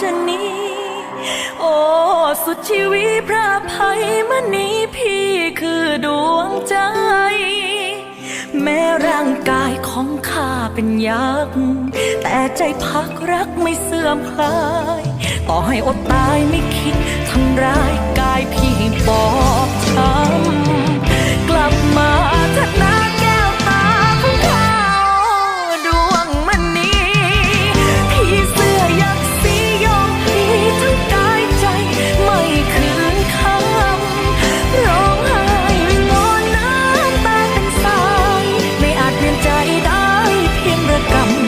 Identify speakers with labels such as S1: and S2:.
S1: ชนี โอ้สุดชีวิตพระภัยมณีพี่คือดวงใจ แม้ร่างกายของข้าเป็นยักษ์แต่ใจพักรักไม่เสื่อมคลาย ต่อให้อดตายไม่คิดทำร้าย ребенком.